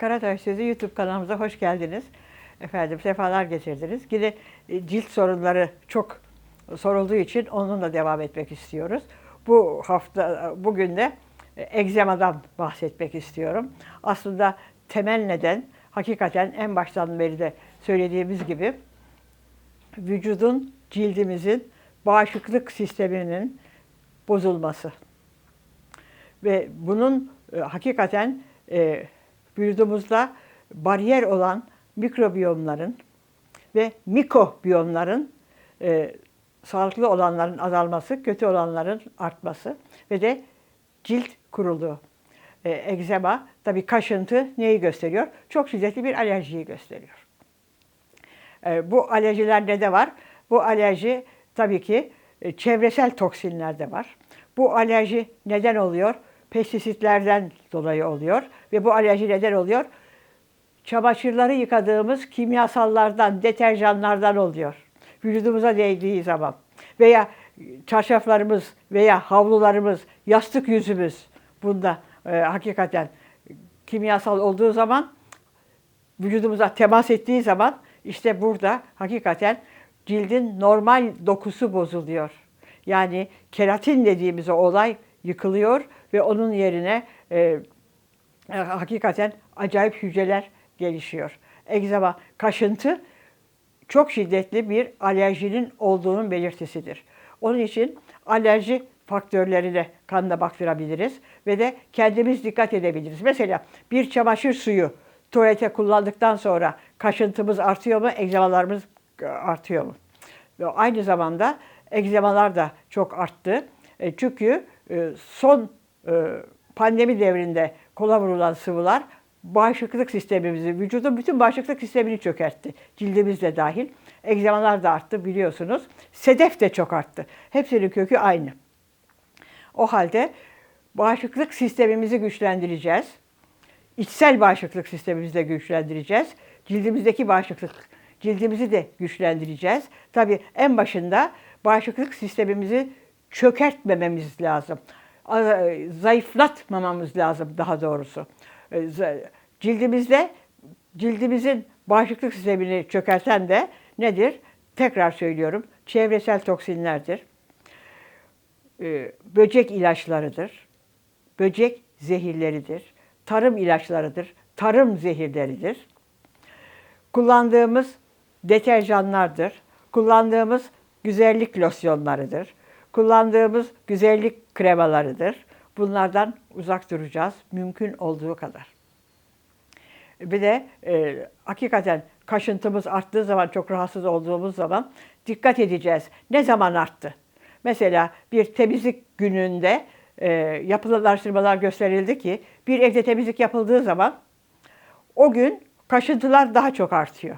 Karataş Sözü YouTube kanalımıza hoş geldiniz. Efendim sefalar getirdiniz. Yine e, cilt sorunları çok sorulduğu için onunla devam etmek istiyoruz. Bu hafta, bugün de e, egzamadan bahsetmek istiyorum. Aslında temel neden hakikaten en baştan beri de söylediğimiz gibi vücudun, cildimizin bağışıklık sisteminin bozulması. Ve bunun e, hakikaten e, vücudumuzda bariyer olan mikrobiyomların ve mikobiyomların e, sağlıklı olanların azalması, kötü olanların artması ve de cilt kuruluğu. E, egzema, tabii kaşıntı neyi gösteriyor? Çok şiddetli bir alerjiyi gösteriyor. E, bu alerjilerde de var. Bu alerji tabii ki e, çevresel toksinlerde var. Bu alerji neden oluyor? Pestisitlerden dolayı oluyor ve bu alerji neden oluyor? Çamaşırları yıkadığımız kimyasallardan, deterjanlardan oluyor. Vücudumuza değdiği zaman veya çarşaflarımız veya havlularımız, yastık yüzümüz bunda e, hakikaten kimyasal olduğu zaman vücudumuza temas ettiği zaman işte burada hakikaten cildin normal dokusu bozuluyor. Yani keratin dediğimiz olay yıkılıyor ve onun yerine e, e, hakikaten acayip hücreler gelişiyor. Egzama, kaşıntı çok şiddetli bir alerjinin olduğunun belirtisidir. Onun için alerji faktörlerine kanla baktırabiliriz ve de kendimiz dikkat edebiliriz. Mesela bir çamaşır suyu tuvalete kullandıktan sonra kaşıntımız artıyor mu, egzamalarımız artıyor mu? Ve aynı zamanda egzamalar da çok arttı. E, çünkü e, son e, pandemi devrinde kola vurulan sıvılar bağışıklık sistemimizi, vücudun bütün bağışıklık sistemini çökertti. Cildimiz de dahil. Egzamalar da arttı biliyorsunuz. Sedef de çok arttı. Hepsinin kökü aynı. O halde bağışıklık sistemimizi güçlendireceğiz. İçsel bağışıklık sistemimizi de güçlendireceğiz. Cildimizdeki bağışıklık, cildimizi de güçlendireceğiz. Tabii en başında bağışıklık sistemimizi çökertmememiz lazım. Zayıflatmamamız lazım daha doğrusu. Cildimizde cildimizin bağışıklık sistemini çökerten de nedir? Tekrar söylüyorum. Çevresel toksinlerdir. Böcek ilaçlarıdır. Böcek zehirleridir. Tarım ilaçlarıdır. Tarım zehirleridir. Kullandığımız deterjanlardır. Kullandığımız güzellik losyonlarıdır. Kullandığımız güzellik kremalarıdır. Bunlardan uzak duracağız mümkün olduğu kadar. Bir de e, hakikaten kaşıntımız arttığı zaman, çok rahatsız olduğumuz zaman dikkat edeceğiz. Ne zaman arttı? Mesela bir temizlik gününde e, yapılan araştırmalar gösterildi ki bir evde temizlik yapıldığı zaman o gün kaşıntılar daha çok artıyor.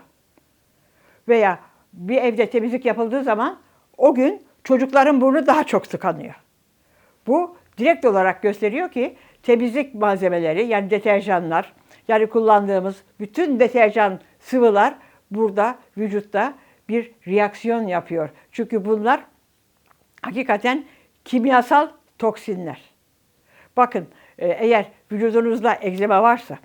Veya bir evde temizlik yapıldığı zaman o gün çocukların burnu daha çok tıkanıyor. Bu direkt olarak gösteriyor ki temizlik malzemeleri yani deterjanlar yani kullandığımız bütün deterjan sıvılar burada vücutta bir reaksiyon yapıyor. Çünkü bunlar hakikaten kimyasal toksinler. Bakın e, eğer vücudunuzda egzema varsa,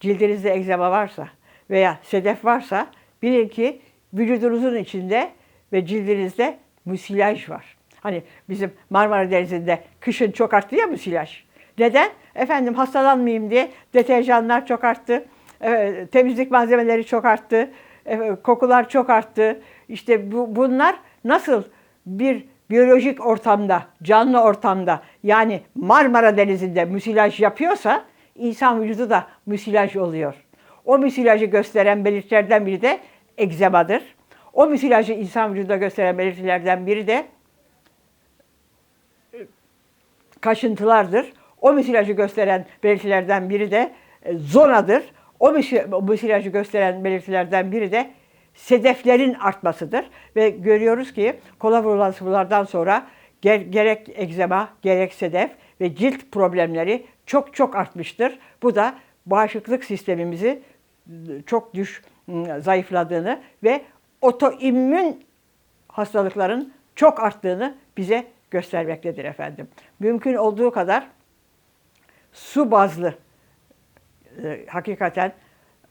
cildinizde egzema varsa veya sedef varsa bilin ki vücudunuzun içinde ve cildinizde müsilaj var. Hani bizim Marmara Denizi'nde kışın çok arttı ya müsilaj. Neden? Efendim hastalanmayayım diye deterjanlar çok arttı. E, temizlik malzemeleri çok arttı. E, kokular çok arttı. İşte bu, bunlar nasıl bir biyolojik ortamda, canlı ortamda yani Marmara Denizi'nde müsilaj yapıyorsa insan vücudu da müsilaj oluyor. O müsilajı gösteren belirtilerden biri de egzemadır. O müsilajı insan vücudunda gösteren belirtilerden biri de kaşıntılardır. O müsilajı gösteren belirtilerden biri de e, zonadır. O müsilajı gösteren belirtilerden biri de sedeflerin artmasıdır. Ve görüyoruz ki kola vurulan sıvılardan sonra gerek egzema gerek sedef ve cilt problemleri çok çok artmıştır. Bu da bağışıklık sistemimizi çok düş zayıfladığını ve otoimmün hastalıkların çok arttığını bize göstermektedir efendim. Mümkün olduğu kadar su bazlı e, hakikaten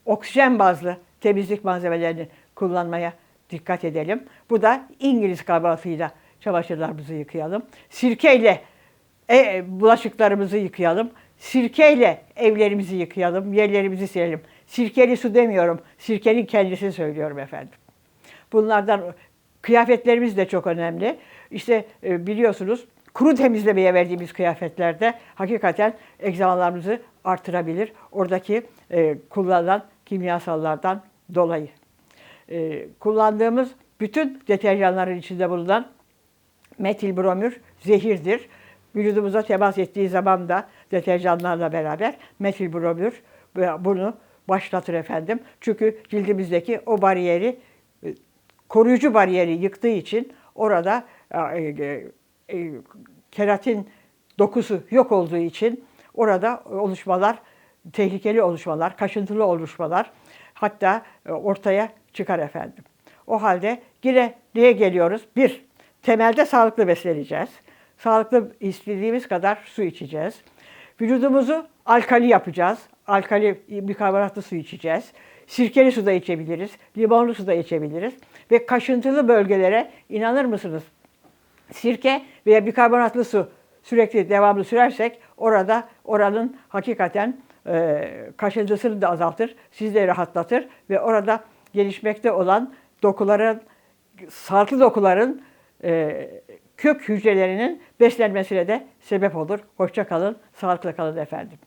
oksijen bazlı temizlik malzemelerini kullanmaya dikkat edelim. Bu da İngiliz kahvaltıyla çamaşırlarımızı yıkayalım. Sirkeyle e, bulaşıklarımızı yıkayalım. Sirkeyle evlerimizi yıkayalım, yerlerimizi silelim. Sirkeli su demiyorum, sirkenin kendisini söylüyorum efendim. Bunlardan kıyafetlerimiz de çok önemli. İşte e, biliyorsunuz kuru temizlemeye verdiğimiz kıyafetlerde hakikaten egzamalarımızı artırabilir. Oradaki e, kullanılan kimyasallardan dolayı. E, kullandığımız bütün deterjanların içinde bulunan metil bromür zehirdir. Vücudumuza temas ettiği zaman da deterjanlarla beraber metil bromür bunu başlatır efendim. Çünkü cildimizdeki o bariyeri koruyucu bariyeri yıktığı için orada e, e, e, keratin dokusu yok olduğu için orada oluşmalar, tehlikeli oluşmalar, kaşıntılı oluşmalar hatta e, ortaya çıkar efendim. O halde yine neye geliyoruz? Bir, temelde sağlıklı besleneceğiz. Sağlıklı istediğimiz kadar su içeceğiz. Vücudumuzu alkali yapacağız. Alkali bikarbonatlı su içeceğiz. Sirkeli su da içebiliriz. Limonlu su da içebiliriz. Ve kaşıntılı bölgelere inanır mısınız? Sirke veya bikarbonatlı su sürekli devamlı sürersek orada oranın hakikaten e, kaşıntısını da azaltır, sizi de rahatlatır ve orada gelişmekte olan dokuların, sağlıklı dokuların e, kök hücrelerinin beslenmesine de sebep olur. Hoşça kalın, sağlıklı kalın efendim.